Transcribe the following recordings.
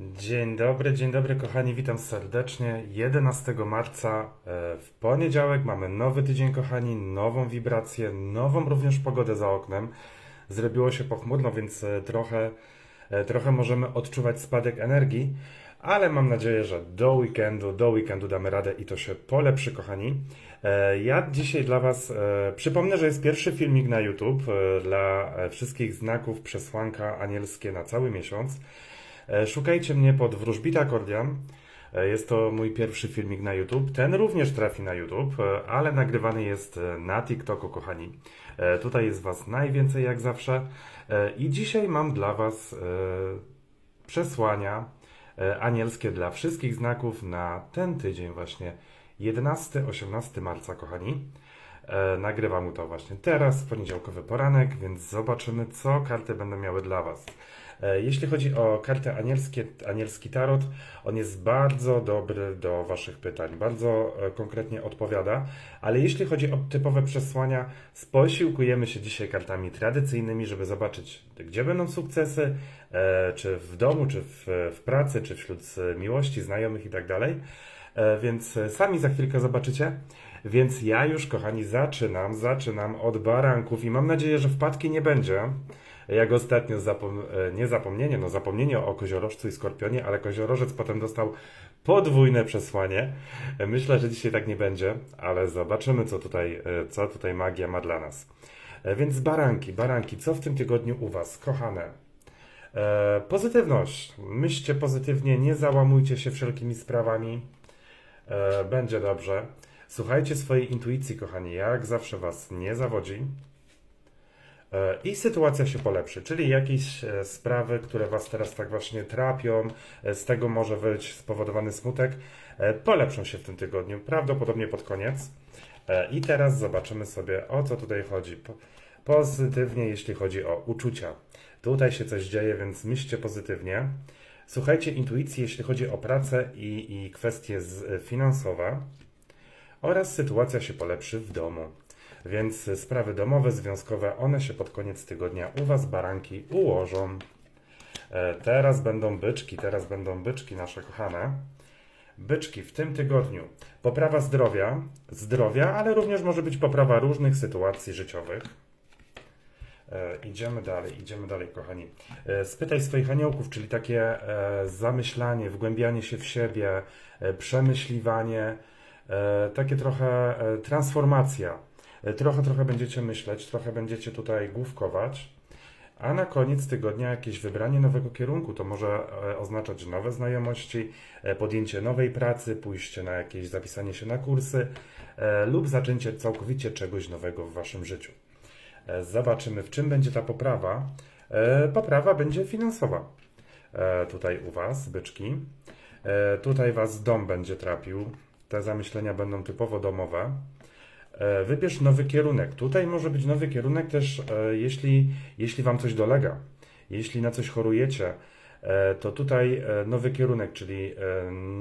Dzień dobry, dzień dobry kochani, witam serdecznie. 11 marca e, w poniedziałek mamy nowy tydzień kochani, nową wibrację, nową również pogodę za oknem. Zrobiło się pochmurno, więc e, trochę, e, trochę możemy odczuwać spadek energii, ale mam nadzieję, że do weekendu, do weekendu damy radę i to się polepszy kochani. Ja dzisiaj dla Was przypomnę, że jest pierwszy filmik na YouTube dla wszystkich znaków przesłanka anielskie na cały miesiąc. E, Szukajcie mnie pod Wróżbita Kordian. E, Jest to mój pierwszy filmik na YouTube. Ten również trafi na YouTube, e, ale nagrywany jest na TikToku, kochani. Tutaj jest Was najwięcej jak zawsze. I dzisiaj mam dla Was przesłania anielskie dla wszystkich znaków na ten tydzień właśnie 11-18 marca, kochani. E, Nagrywam to właśnie teraz, w poniedziałkowy poranek, więc zobaczymy, co karty będą miały dla Was. E, Jeśli chodzi o karty anielskie, anielski tarot, on jest bardzo dobry do Waszych pytań, bardzo e, konkretnie odpowiada, ale jeśli chodzi o typowe przesłania, posiłkujemy się dzisiaj kartami tradycyjnymi, żeby zobaczyć, gdzie będą sukcesy, czy w domu, czy w, w pracy, czy wśród miłości, znajomych i tak Więc e, sami za chwilkę zobaczycie. Więc ja już, kochani, zaczynam, zaczynam od baranków i mam nadzieję, że wpadki nie będzie. Jak ostatnio zapom e, nie zapomnienie, no zapomnienie o koziorożcu i skorpionie, ale koziorożec potem dostał podwójne przesłanie. E, Myślę, że dzisiaj tak nie będzie, ale zobaczymy, co tutaj, e, co tutaj magia ma dla nas. E, Więc baranki, baranki, co w tym tygodniu u Was, kochane? E, Pozytywność. Myślcie pozytywnie, nie załamujcie się wszelkimi sprawami. E, Będzie dobrze. Słuchajcie swojej intuicji, kochani, jak zawsze Was nie zawodzi. E, I sytuacja się polepszy, czyli jakieś e, sprawy, które Was teraz tak właśnie trapią, z tego może być spowodowany smutek, polepszą się w tym tygodniu, prawdopodobnie pod koniec. I teraz zobaczymy sobie, o co tutaj chodzi. Po- Pozytywnie, jeśli chodzi o uczucia. Tutaj się coś dzieje, więc myślcie pozytywnie. Słuchajcie intuicji, jeśli chodzi o pracę i, i kwestie z, finansowe oraz sytuacja się polepszy w domu. Więc sprawy domowe, związkowe, one się pod koniec tygodnia u Was, baranki, ułożą. E, Teraz będą byczki, teraz będą byczki nasze kochane. Byczki w tym tygodniu. Poprawa zdrowia, zdrowia, ale również może być poprawa różnych sytuacji życiowych. E, idziemy dalej, idziemy dalej, kochani. E, spytaj swoich aniołków, czyli takie e, zamyślanie, wgłębianie się w siebie, przemyśliwanie, takie trochę transformacja. Trochę, trochę będziecie myśleć, trochę będziecie tutaj główkować. A na koniec tygodnia jakieś wybranie nowego kierunku. To może oznaczać nowe znajomości, podjęcie nowej pracy, pójście na jakieś zapisanie się na kursy lub zaczęcie całkowicie czegoś nowego w waszym życiu. E, Zobaczymy, w czym będzie ta poprawa. E, Poprawa będzie finansowa. E, Tutaj u Was, byczki. Tutaj Was dom będzie trapił. Te zamyślenia będą typowo domowe. Wybierz nowy kierunek. Tutaj może być nowy kierunek też, jeśli, jeśli Wam coś dolega, jeśli na coś chorujecie, to tutaj nowy kierunek, czyli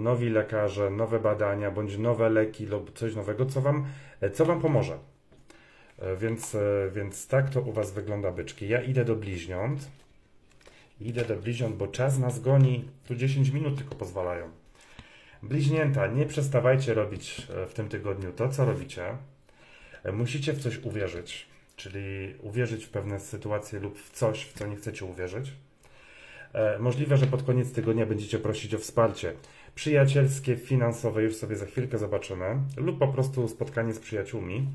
nowi lekarze, nowe badania, bądź nowe leki lub coś nowego, co Wam, co wam pomoże. E, Więc, e, więc tak to u Was wygląda, byczki. Ja idę do bliźniąt. Idę do bliźniąt, bo czas nas goni. Tu 10 minut tylko pozwalają. Bliźnięta, nie przestawajcie robić e, w tym tygodniu to, co robicie. Musicie w coś uwierzyć, czyli uwierzyć w pewne sytuacje lub w coś, w co nie chcecie uwierzyć. Możliwe, że pod koniec tygodnia będziecie prosić o wsparcie przyjacielskie, finansowe, już sobie za chwilkę zobaczymy, lub po prostu spotkanie z przyjaciółmi.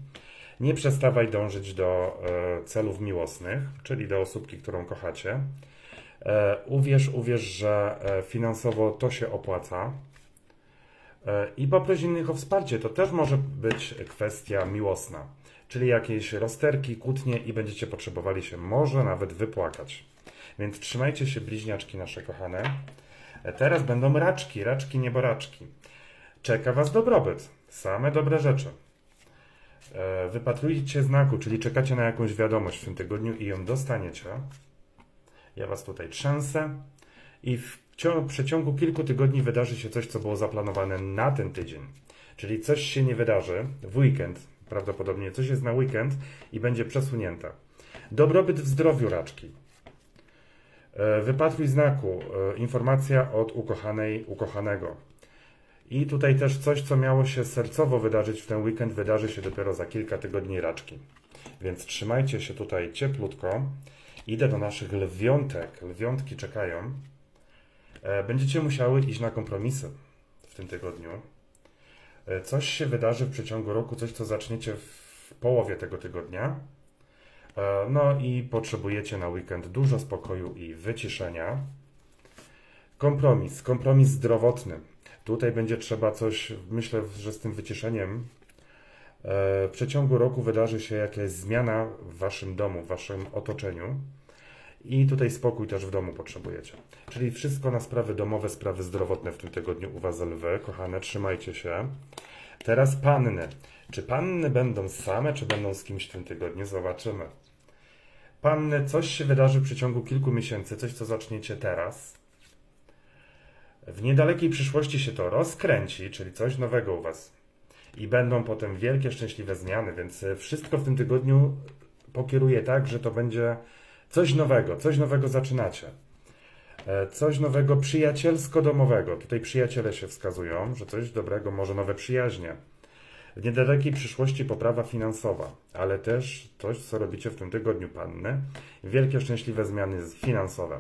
Nie przestawaj dążyć do e, celów miłosnych, czyli do osóbki, którą kochacie. E, Uwierz, uwierz, że e, finansowo to się opłaca. I poproś innych o wsparcie. To też może być kwestia miłosna, czyli jakieś rozterki, kłótnie i będziecie potrzebowali się może nawet wypłakać. Więc trzymajcie się, bliźniaczki nasze kochane. Teraz będą raczki, raczki, nieboraczki. Czeka Was dobrobyt, same dobre rzeczy. E, Wypatrujcie znaku, czyli czekacie na jakąś wiadomość w tym tygodniu i ją dostaniecie. Ja Was tutaj trzęsę i w ciągu, przeciągu kilku tygodni wydarzy się coś, co było zaplanowane na ten tydzień. Czyli coś się nie wydarzy w weekend, prawdopodobnie coś jest na weekend i będzie przesunięte. Dobrobyt w zdrowiu raczki. E, Wypatruj znaku. E, Informacja od ukochanej, ukochanego. I tutaj też coś, co miało się sercowo wydarzyć w ten weekend, wydarzy się dopiero za kilka tygodni raczki. Więc trzymajcie się tutaj cieplutko. Idę do naszych lwiątek. Lwiątki czekają. E, Będziecie musiały iść na kompromisy w tym tygodniu. E, Coś się wydarzy w przeciągu roku, coś co zaczniecie w połowie tego tygodnia. E, No i potrzebujecie na weekend dużo spokoju i wyciszenia. Kompromis, kompromis zdrowotny. Tutaj będzie trzeba coś, myślę, że z tym wyciszeniem e, w przeciągu roku wydarzy się jakaś zmiana w waszym domu, w waszym otoczeniu. I tutaj spokój też w domu potrzebujecie. Czyli wszystko na sprawy domowe, sprawy zdrowotne w tym tygodniu u was lwy. Kochane, trzymajcie się. Teraz panny. Czy panny będą same, czy będą z kimś w tym tygodniu? Zobaczymy. Panny, coś się wydarzy w przeciągu kilku miesięcy, coś co zaczniecie teraz. W niedalekiej przyszłości się to rozkręci, czyli coś nowego u Was. I będą potem wielkie, szczęśliwe zmiany, więc e, wszystko w tym tygodniu pokieruję tak, że to będzie coś nowego, coś nowego zaczynacie. E, Coś nowego przyjacielsko-domowego. Tutaj przyjaciele się wskazują, że coś dobrego, może nowe przyjaźnie. W niedalekiej przyszłości poprawa finansowa, ale też coś, co robicie w tym tygodniu, panny. Wielkie, szczęśliwe zmiany finansowe.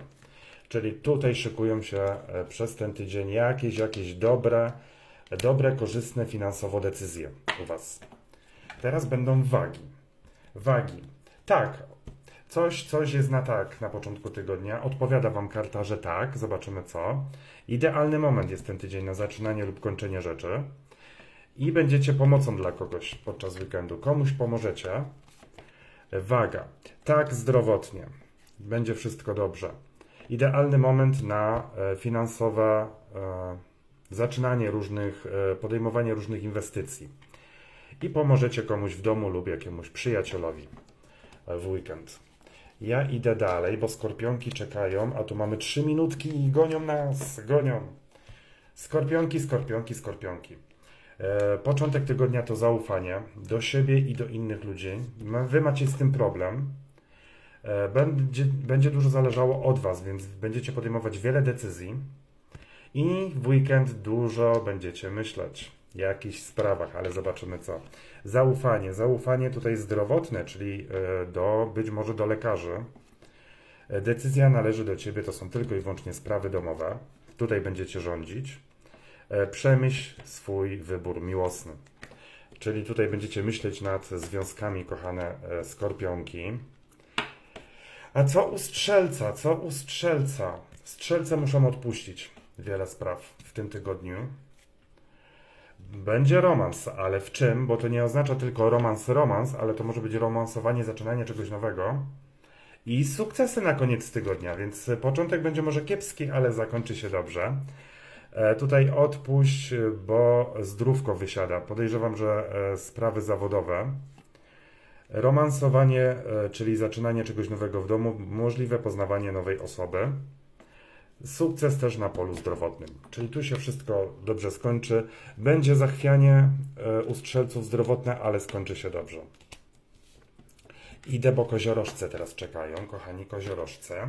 Czyli tutaj szykują się e, przez ten tydzień jakieś, jakieś dobre, dobre, korzystne finansowo decyzje u Was. Teraz będą wagi. Wagi. Tak, coś, coś jest na tak na początku tygodnia. Odpowiada Wam karta, że tak. Zobaczymy co. Idealny moment jest ten tydzień na zaczynanie lub kończenie rzeczy. I będziecie pomocą dla kogoś podczas weekendu. Komuś pomożecie. Waga. Tak, zdrowotnie. Będzie wszystko dobrze. Idealny moment na e, finansowe e, zaczynanie różnych, e, podejmowanie różnych inwestycji. I pomożecie komuś w domu lub jakiemuś przyjacielowi w weekend. Ja idę dalej, bo skorpionki czekają, a tu mamy trzy minutki i gonią nas, gonią. Skorpionki, skorpionki, skorpionki. Początek tygodnia to zaufanie do siebie i do innych ludzi. Wy macie z tym problem. E, Będzie, będzie dużo zależało od Was, więc będziecie podejmować wiele decyzji i w weekend dużo będziecie myśleć o jakichś sprawach, ale zobaczymy co. Zaufanie. Zaufanie tutaj zdrowotne, czyli e, do być może do lekarzy. E, Decyzja należy do Ciebie, to są tylko i wyłącznie sprawy domowe. Tutaj będziecie rządzić. Przemyśl swój wybór miłosny. Czyli tutaj będziecie myśleć nad związkami, kochane skorpionki. A co u strzelca? Co u strzelca? Strzelce muszą odpuścić wiele spraw w tym tygodniu. Będzie romans, ale w czym? Bo to nie oznacza tylko romans, romans, ale to może być romansowanie, zaczynanie czegoś nowego. I sukcesy na koniec tygodnia, więc początek będzie może kiepski, ale zakończy się dobrze. E, Tutaj odpuść, bo zdrówko wysiada. Podejrzewam, że e, sprawy zawodowe. Romansowanie, e, czyli zaczynanie czegoś nowego w domu, możliwe poznawanie nowej osoby. Sukces też na polu zdrowotnym, czyli tu się wszystko dobrze skończy. Będzie zachwianie e, u strzelców zdrowotne, ale skończy się dobrze. Idę, bo koziorożce teraz czekają, kochani koziorożce.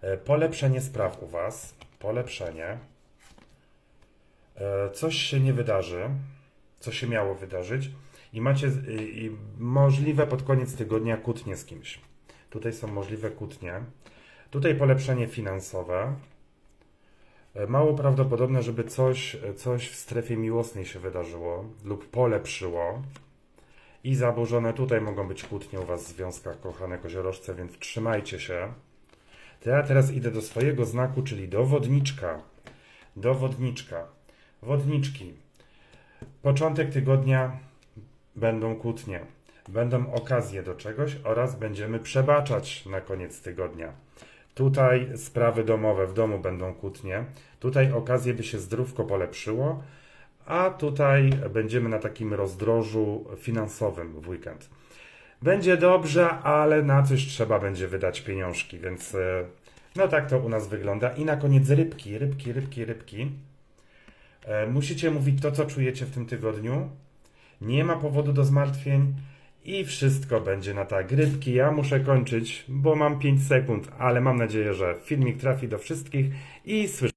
E, Polepszenie spraw u Was, polepszenie. Coś się nie wydarzy, co się miało wydarzyć i macie z- i, możliwe pod koniec tygodnia kłótnie z kimś. Tutaj są możliwe kłótnie. Tutaj polepszenie finansowe. E, Mało prawdopodobne, żeby coś, coś w strefie miłosnej się wydarzyło lub polepszyło. I zaburzone tutaj mogą być kłótnie u Was w związkach, kochane koziorożce, więc trzymajcie się. To ja teraz idę do swojego znaku, czyli do wodniczka. Do wodniczka. Wodniczki. Początek tygodnia będą kłótnie, będą okazje do czegoś oraz będziemy przebaczać na koniec tygodnia. Tutaj sprawy domowe w domu będą kłótnie, tutaj okazje by się zdrówko polepszyło, a tutaj będziemy na takim rozdrożu finansowym w weekend. Będzie dobrze, ale na coś trzeba będzie wydać pieniążki, więc e, no tak to u nas wygląda. I na koniec rybki, rybki, rybki, rybki. E, Musicie mówić to, co czujecie w tym tygodniu. Nie ma powodu do zmartwień I wszystko będzie na tak. Rybki, ja muszę kończyć, bo mam 5 sekund, ale mam nadzieję, że filmik trafi do wszystkich i słyszymy.